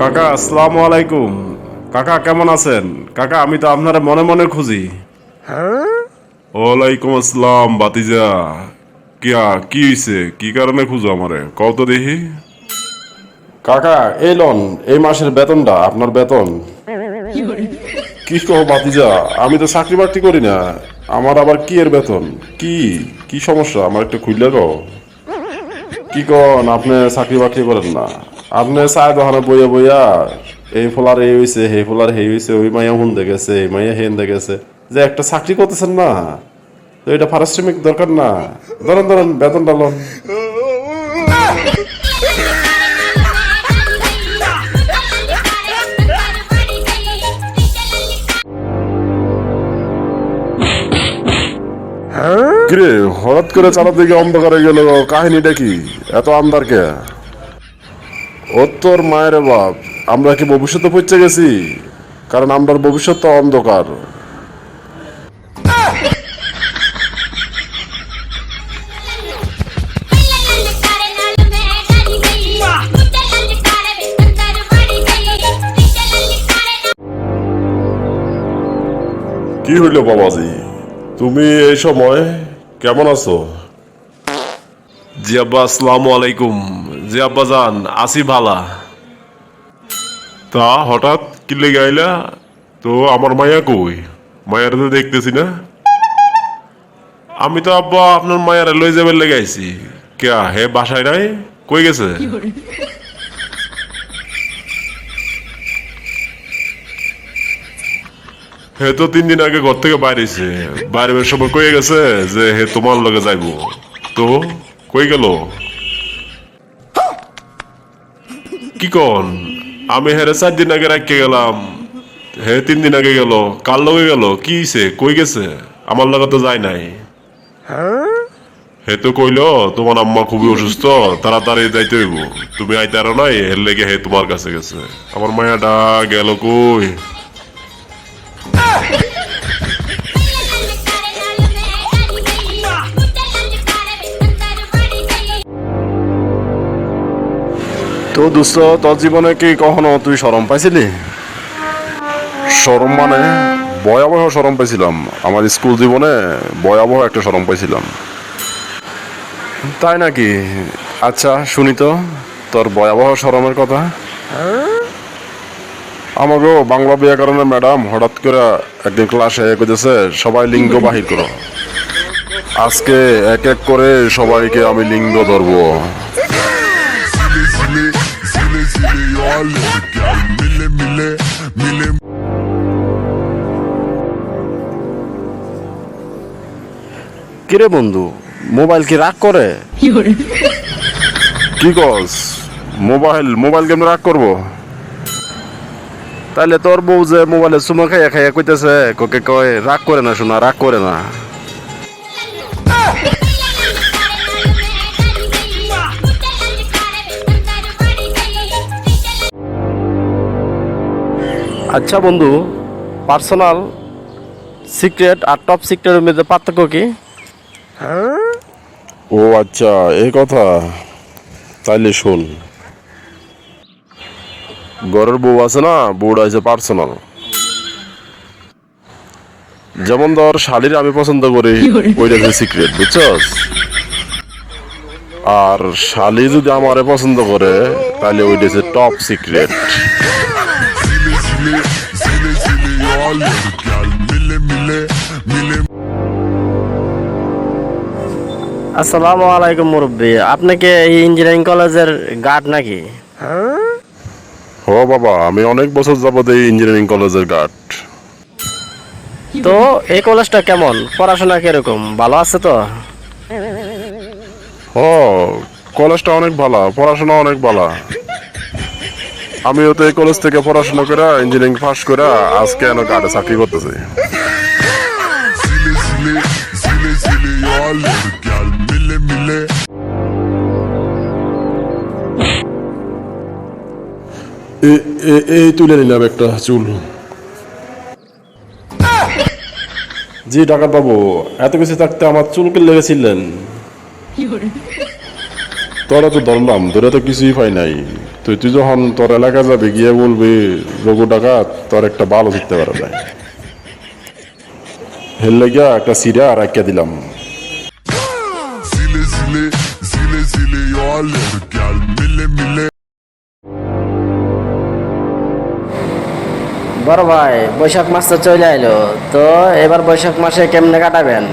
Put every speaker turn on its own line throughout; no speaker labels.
কাকা আসসালামু আলাইকুম। কাকা কেমন আছেন? কাকা আমি তো আপনার মনে মনে খুঁজি। ওয়ালাইকুম আসসালাম বাতিজা কিয়া কি হইছে? কি কারণে খুঁজো আমারে? কত দেখি। কাকা এই লন এই মাসের বেতনটা আপনার বেতন। কি কহ বাতিজা আমি তো চাকরি বাকরি করি না। আমার আবার কি এর বেতন? কি? কি সমস্যা? আমার একটু খুললে কও। কি কন আপনি চাকরি বাকরি করেন না। আপনি চায় দোকানে বইয়া বইয়া এই ফলার এই হইছে সেই ফলার হে হইছে ওই মাইয়া হুন দেখেছে এই মাইয়া হেন দেখেছে। যে একটা চাকরি করতেছেন না তো এটা পারিশ্রমিক দরকার না। ধরেন ধরেন বেতনটা লোন। কিরে হঠাৎ করে চালার দিকে অন্ধকারে গেল কাহিনীটা কি? এত আন্দার কে? ও তোর মায়ের বাপ, আমরা কি ভবিষ্যতে পৌঁছে গেছি? কারণ আমরা ভবিষ্যৎ অন্ধকার। কি হইল বাবাজি? তুমি এই সময় কেমন আছো? জি আব্বা আসসালামু আলাইকুম। জি আব্বা জান আসি ভালা। তা হঠাৎ কি লেগে আইলা? তো আমার মায়া কই? মায়ার তো দেখতেছি না। আমি তো আব্বা আপনার মায়ারে লই যাবে লেগে আইছি। কে হে বাসায় নাই? কই গেছে? হে তো তিন দিন আগে ঘর থেকে বাইরেছে বাইরে বের সময় কয়ে গেছে? যে হে তোমার লগে যাইবো। তো? কই গেল? কি কন? আমি হেরে চার দিন আগে রাখতে গেলাম। হে তিন দিন আগে গেল। কার লগে গেল? কি হইছে? কই গেছে? আমার লগে তো যায় নাই। হে তো কইল তোমার আম্মা খুবই অসুস্থ তাড়াতাড়ি যাইতে হইব। তুমি আইতে আরও নাই এর লেগে হে তোমার কাছে গেছে। আমার মায়াটা গেল কই? তো দুস্থ তোর জীবনে কি কখনো তুই সরম পাইছিলি? সরম মানে? ভয়াবহ সরম পাইছিলাম। আমার স্কুল জীবনে ভয়াবহ একটা সরম পাইছিলাম। তাই নাকি? আচ্ছা শুনি তো, তোর ভয়াবহ সরমের কথা। আমাকে বাংলা ব্যাকরণের ম্যাডাম হঠাৎ করে একদিন ক্লাসে কইতেছে সবাই লিঙ্গ বাহির করো। আজকে এক এক করে সবাইকে আমি লিঙ্গ ধরবো।
Alerg Iar mile mile mile
কিরে বন্ধু মোবাইল কি রাগ করে? কি কস? মোবাইল মোবাইল গেম রাগ করব? তাহলে তোর বউ যে মোবাইলে চুমা খাইয়া খাইয়া কইতেছে কোকে কয় রাগ করে না শোনা রাগ করে না। আচ্ছা বন্ধু পার্সোনাল সিক্রেট আর টপ সিক্রেটের মধ্যে পার্থক্য কি? ও আচ্ছা এই কথা। তাইলে শোন। ঘরের বউ আছে না বউটা আছে পার্সোনাল যেমন ধর শালির আমি পছন্দ করি ওইটা হচ্ছে সিক্রেট বুঝছস? আর শালি যদি আমারে পছন্দ করে তাহলে ওইটা হচ্ছে top secret
zile zile zile eu alerg Iar mile mile mile.
আসসালামু আলাইকুম মুরব্বী আপনি কি এই ইঞ্জিনিয়ারিং কলেজের গার্ড নাকি?
ও বাবা আমি অনেক বছর যাবত এই ইঞ্জিনিয়ারিং কলেজের গার্ড
তো এই কলেজটা কেমন? পড়াশোনা কীরকম? ভালো আছে তো?
ও কলেজটা অনেক ভালো পড়াশোনা অনেক ভালো। আমিও তো এই কলেজ থেকে পড়াশোনা করে ইঞ্জিনিয়ারিং পাস করে আজকে এনে গাড়ি চাকরি করতেছি। এই তুলে নিলাম একটা চুল। জি ডাকাত বাবু এত কিছু থাকতে আমার চুলকে লেগেছিলেন। তোরা তো ধরলাম তোরা তো কিছুই পাই নাই। তুই তুই যখন তোর এলাকা যাবে গিয়ে বলবি রঘু ডাকাত তোর একটা ভালো শিখতে পারে না হেললে গিয়া একটা সিরা রাখিয়া দিলাম।
বড় ভাই বৈশাখ মাস তো চলে আইলো। তো এবার বৈশাখ মাসে কেমনে কাটাবেন?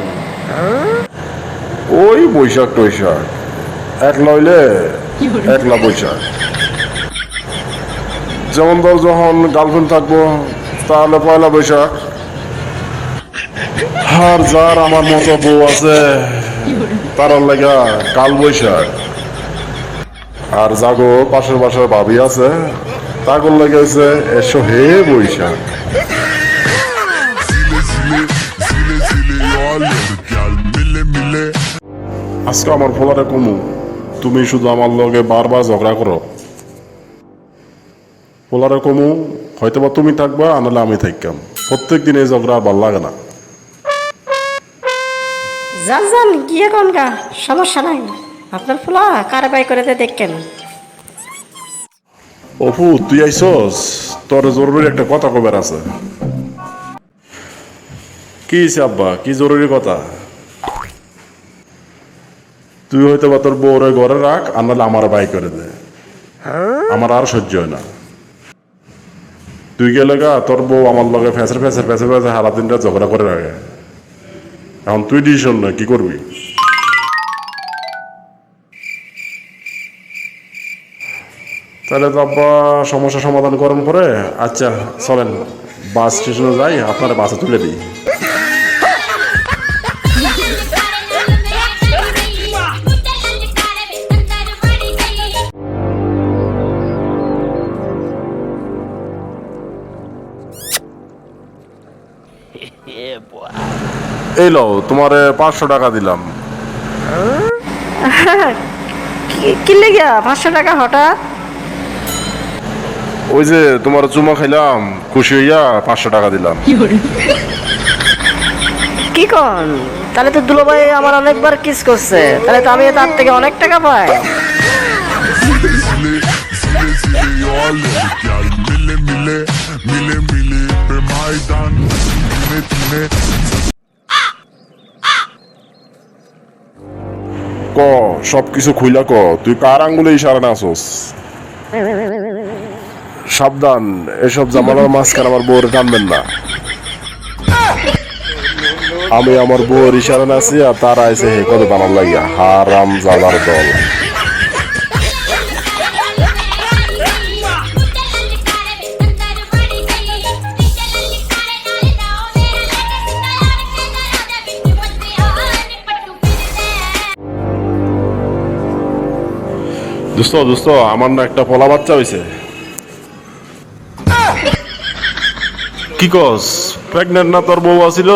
ওই বৈশাখ টৈশাখ একলা হইলে একলা বৈশাখ। যেমন ধর যখন গার্লফ্রেন্ড থাকব, তাহলে পয়লা বৈশাখ। আর যার আমার মতো বউ আছে তার লাগা কাল বৈশাখ। আর জাগো পাশের পাশের ভাবি আছে, তাগর লেগে হয়েছে এসো হে বৈশাখ। আজকে আমার ফলারে কমু, তুমি শুধু আমার লগে বারবার ঝগড়া করো। ফলারে কমু হয়তো বা তুমি থাকবা আনালে আমি থাকতাম প্রত্যেক দিন এই ঝগড়া আর ভালো লাগে না।
যান যান গিয়ে কোন গা? সমস্যা নাই আপনার ফুলা কারবাই করে দিয়ে দেখেন?
অপু তুই আইসস? তোর জরুরি একটা কথা কবার আছে। কি আব্বা? কি জরুরি কথা? তুই হয়তো বা তোর বউরে ঘরে রাখ আর নাহলে আমার বাই করে দে। আমার আর সহ্য হয় না। তুই গেলে গা তোর বউ আমার লগে ফেঁসে ফেঁসে ফেঁসে ফেঁসে সারা দিনটা ঝগড়া করে রাখে এখন তুই ডিসিশন না, কি করবি? তাহলে তো আব্বা সমস্যা সমাধান করেন পরে আচ্ছা চলেন, বাস স্টেশনে যাই, আপনার বাসে তুলে দিই। এই লো তোমারে পাঁচশো টাকা দিলাম
কি লেগে পাঁচশো টাকা হঠাৎ
ওই যে তোমার চুমা খাইলাম খুশি হইয়া পাঁচশো টাকা দিলাম
কি কন তাহলে তো দুলোভাই আমার অনেকবার কিস করছে তাহলে তো আমি তার থেকে অনেক টাকা পাই
Zile zile zile jag alerg Gal mille mille mille mille Pe Majdan Tine tine
ক সব কিছু খুইলা ক। তুই কার আঙ্গুলে ইশারা নাচস? সাবধান, এসব জামালার মাঝখানে আমার বউরে টানবেন না। আমি আমার বউর ইশারা নাছি আর তারা আইসে হে কত বানার লাগিয়া। হারাম জামার দল। দোস্ত দোস্ত আমার না একটা পলা বাচ্চা হয়েছে কি কস? প্রেগনেন্ট না তোর বউ আছিল?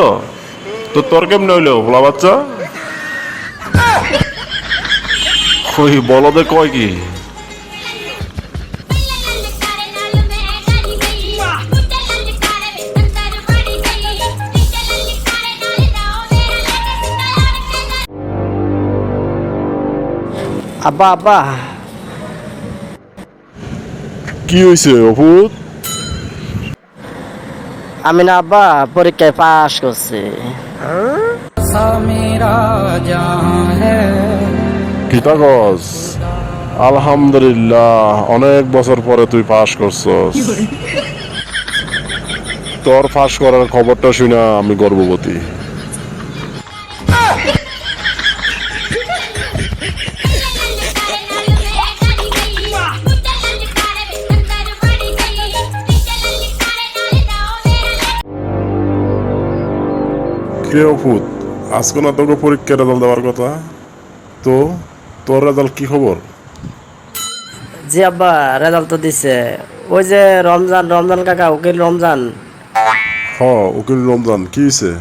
তো তোর কেমনে হইল, পলা বাচ্চা? ওই বলদে কয় কি?
আব্বা আব্বা।
কি হয়েছে অভূত?
আমি না আব্বা পরীক্ষায় পাশ করছি।
কিতা আলহামদুলিল্লাহ অনেক বছর পরে তুই পাস করছস। তোর পাস করার খবরটা শুনে আমি গর্ভবতী কে অভূত আজকে না তোকে পরীক্ষার রেজাল্ট দেওয়ার কথা। তো তোর রেজাল্ট কি খবর?
জি আব্বা রেজাল্ট তো দিছে। ওই যে রমজান রমজান কাকা উকিল রমজান।
হ উকিল রমজান কি হয়েছে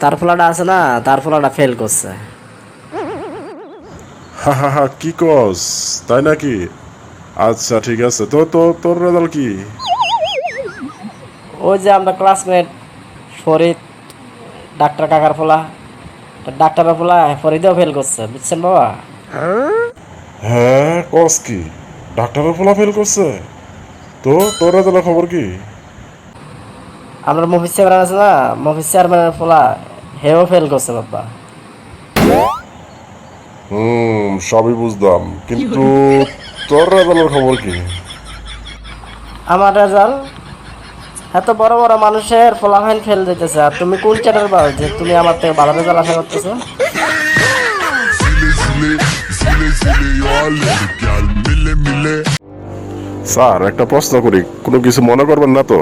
তার ফলাটা আছে না তার ফলাটা ফেল করছে।
হা হা হা কি কস? তাই নাকি? আচ্ছা ঠিক আছে। তো তো তোর রেজাল্ট কি?
ওই যে আমরা ক্লাসমেট ফরিদ ডাক্তার কাকার ফলা। ডাক্তারের ফলা ফরিদেও ফেল করছে বুঝছেন বাবা?
হ্যাঁ কস কি? ডাক্তারের ফোলা ফেল করছে? তো তোর খবর কি?
আপনার মফিস চেয়ারম্যান আছে না মফিস চেয়ারম্যানের ফোলা হেও ফেল করছে বাবা
হুম সবই বুঝলাম। কিন্তু তোর রেজাল্টের খবর কি?
আমার রেজাল্ট এত বড় বড় মানুষের ফলাফাইন ফেল দিতেছে। আর তুমি কোন চ্যাটার পাও যে তুমি আমার থেকে ভালো রেজাল্ট আশা করতেছো.
স্যার, একটা প্রশ্ন করি। কোনো কিছু মনে করবেন না তো?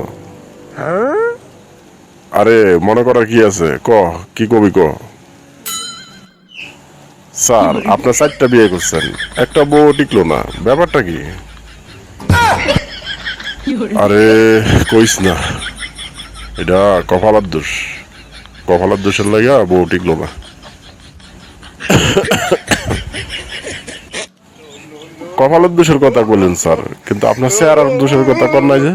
আরে, মনে করার কি আছে? ক, কি কবি ক? স্যার, আপনার চারটা বিয়ে করছেন। একটা বউ টিকলো না। ব্যাপারটা কি? আরে কইস না। এটা কপালার দোষ কপালার দোষের লাগা বউ টিকলো না। কপালের দোষের কথা বললেন স্যার। কিন্তু আপনার চেহারার দোষের কথা কর নাই যে।